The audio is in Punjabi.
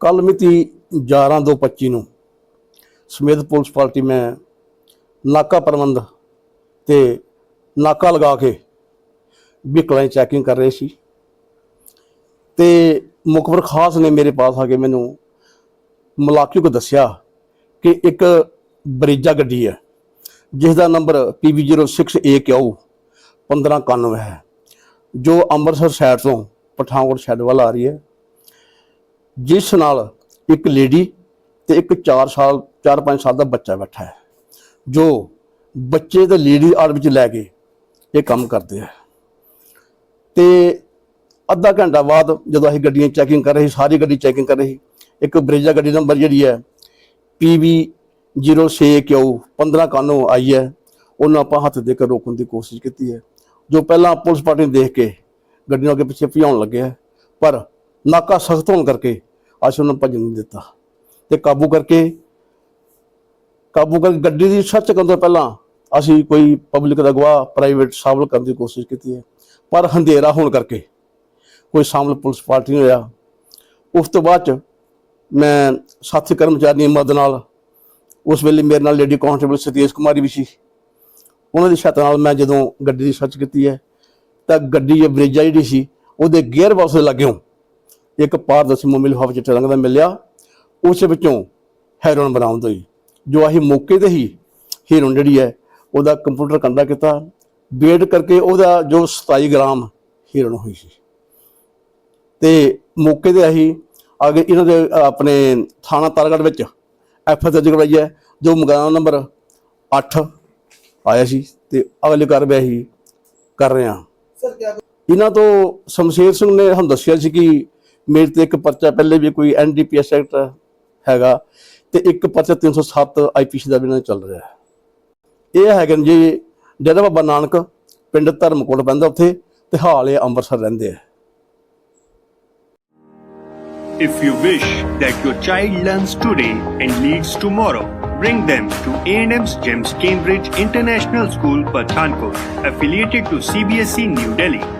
ਕੱਲ ਮਿਤੀ 11/2/25 ਨੂੰ ਸਮੇਤ ਪੁਲਿਸ ਪਾਰਟੀ ਮੈਂ ਨਾਕਾ ਪ੍ਰਬੰਧ ਤੇ ਨਾਕਾ ਲਗਾ ਕੇ ਵਹੀਕਲਾਂ ਦੀ ਚੈਕਿੰਗ ਕਰ ਰਹੇ ਸੀ। ਤੇ ਮੁਖਬਰ ਖਾਸ ਨੇ ਮੇਰੇ ਪਾਸ ਆ ਕੇ ਮੈਨੂੰ ਮਲਾਕੀ ਕੋ ਦੱਸਿਆ ਕਿ ਇੱਕ ਬਰੀਜਾ ਗੱਡੀ ਹੈ ਜਿਸ ਦਾ ਨੰਬਰ PB06AQ 1591 ਹੈ, ਜੋ ਅੰਮ੍ਰਿਤਸਰ ਸਾਈਡ ਤੋਂ ਪਠਾਨਕੋਟ ਸਾਈਡ ਵੱਲ ਆ ਰਹੀ ਹੈ। ਜਿਸ ਨਾਲ ਇੱਕ ਲੇਡੀ ਤੇ ਇੱਕ 4 ਸਾਲ 4-5 ਸਾਲ ਦਾ ਬੱਚਾ ਬੈਠਾ ਹੈ, ਜੋ ਬੱਚੇ ਤੇ ਲੇਡੀ ਆੜ ਵਿੱਚ ਲੈ ਕੇ ਇਹ ਕੰਮ ਕਰਦੇ ਆ। ਤੇ ਅੱਧਾ ਘੰਟਾ ਬਾਅਦ ਜਦੋਂ ਅਸੀਂ ਗੱਡੀਆਂ ਚੈਕਿੰਗ ਕਰ ਰਹੇ ਸੀ, ਸਾਰੀ ਗੱਡੀ ਚੈਕਿੰਗ ਕਰ ਰਹੇ ਸੀ, ਇੱਕ ਬਰੇਜਾ ਗੱਡੀ ਨੰਬਰ ਜਿਹੜੀ ਹੈ PB 06Q 1591 ਆਈ ਹੈ, ਉਹਨੂੰ ਆਪਾਂ ਹੱਥ ਦੇ ਕੇ ਰੋਕਣ ਦੀ ਕੋਸ਼ਿਸ਼ ਕੀਤੀ ਹੈ, ਜੋ ਪਹਿਲਾਂ ਪੁਲਿਸ ਪਾਰਟੀ ਨੇ ਦੇਖ ਕੇ ਗੱਡੀ ਨੂੰ ਅੱਗੇ ਪਿੱਛੇ ਭਜਾਉਣ ਲੱਗਿਆ ਪਰ ਨਾਕਾ ਸਖਤ ਹੋਣ ਕਰਕੇ ਅਸੀਂ ਉਹਨੂੰ ਭੱਜਣ ਨਹੀਂ ਦਿੱਤਾ। ਤੇ ਕਾਬੂ ਕਰਕੇ ਕਾਬੂ ਕਰਕੇ ਗੱਡੀ ਦੀ ਸਰਚ ਕਰਨ ਤੋਂ ਪਹਿਲਾਂ ਅਸੀਂ ਕੋਈ ਪਬਲਿਕ ਦਾ ਗਵਾਹ ਪ੍ਰਾਈਵੇਟ ਸ਼ਾਮਲ ਕਰਨ ਦੀ ਕੋਸ਼ਿਸ਼ ਕੀਤੀ ਹੈ। ਪਰ ਹਨੇਰਾ ਹੋਣ ਕਰਕੇ ਕੋਈ ਸ਼ਾਮਲ ਪੁਲਿਸ ਪਾਰਟੀ ਨਹੀਂ ਹੋਇਆ। ਉਸ ਤੋਂ ਬਾਅਦ ਚ ਮੈਂ ਸਾਥੀ ਕਰਮਚਾਰੀ ਦੀ ਮਦਦ ਨਾਲ, ਉਸ ਵੇਲੇ ਮੇਰੇ ਨਾਲ ਲੇਡੀ ਕਾਂਸਟੇਬਲ ਸਤੀਸ਼ ਕੁਮਾਰੀ ਵੀ ਸੀ। ਉਹਨਾਂ ਦੀ ਛੱਤ ਨਾਲ ਮੈਂ ਜਦੋਂ ਗੱਡੀ ਦੀ ਸਰਚ ਕੀਤੀ ਹੈ, ਤਾਂ ਗੱਡੀ ਇਹ ਬ੍ਰਿਜਾ ਜਿਹੜੀ ਸੀ, ਉਹਦੇ ਗੇਅਰ ਬਾਕਸ ਦੇ ਲੱਗਿਓ ਇੱਕ ਪਾਰਦਰਸ਼ੀ ਮੋਮੀ ਲਿਫਾਫੇ ਚਿੱਟੇ ਰੰਗ ਦਾ ਮਿਲਿਆ। ਉਸ ਵਿੱਚੋਂ ਹੈਰੋਨ ਬਰਾਮਦ ਹੋਈ ਜੋ ਅਸੀਂ ਮੌਕੇ ਤੇ ਹੀ ਹੀਰੋਨ ਜਿਹੜੀ ਹੈ ਉਹਦਾ ਕੰਪਿਊਟਰ ਕੰਡਾ ਕੀਤਾ। ਵੇਟ ਕਰਕੇ ਉਹਦਾ ਜੋ 27 ਗ੍ਰਾਮ ਹੀਰੋਨ ਹੋਈ ਸੀ। ਤੇ ਮੌਕੇ ਤੇ ਅਸੀਂ ਅੱਗੇ ਇਹਨਾਂ ਦੇ ਆਪਣੇ ਥਾਣਾ ਤਾਰਗੜ ਵਿੱਚ ਐਫ ਦਰਜ ਕਰਵਾਈ ਹੈ ਜੋ ਮੁਕੱਦਮਾ ਨੰਬਰ 8 ਆਇਆ ਸੀ ਤੇ ਅਗਲੀ ਕਾਰਵਾਈ ਅਸੀਂ ਕਰ ਰਹੇ ਹਾਂ। ਇਹਨਾਂ ਤੋਂ ਸ਼ਮਸ਼ੇਰ ਸਿੰਘ ਨੇ ਸਾਨੂੰ ਦੱਸਿਆ ਸੀ ਕਿ ਮੇਰੇ ਤੇ ਇੱਕ ਪਰਚਾ ਪਹਿਲੇ ਵੀ ਕੋਈ ਐਨਡੀਪੀਐਸ ਐਕਟ ਹੈਗਾ ਤੇ ਇੱਕ ਪਰਚਾ 307 ਆਈਪੀਸੀ ਦਾ ਵੀ ਇਹਨਾਂ ਦਾ ਚੱਲ ਰਿਹਾ ਹੈ ਇਹ ਹੈਗੇ ਨੇ ਜੀ ਡੇਰਾ ਬਾਬਾ ਨਾਨਕ ਪਿੰਡ ਧਰਮਕੋਟ ਪੈਂਦਾ ਉੱਥੇ ਤੇ ਹਾਲ ਇਹ ਅੰਮ੍ਰਿਤਸਰ ਰਹਿੰਦੇ ਆ If you wish that your child learns today and leads tomorrow, bring them to A&M's GEMS Cambridge International School, Pathankot, affiliated to CBSE E, New Delhi.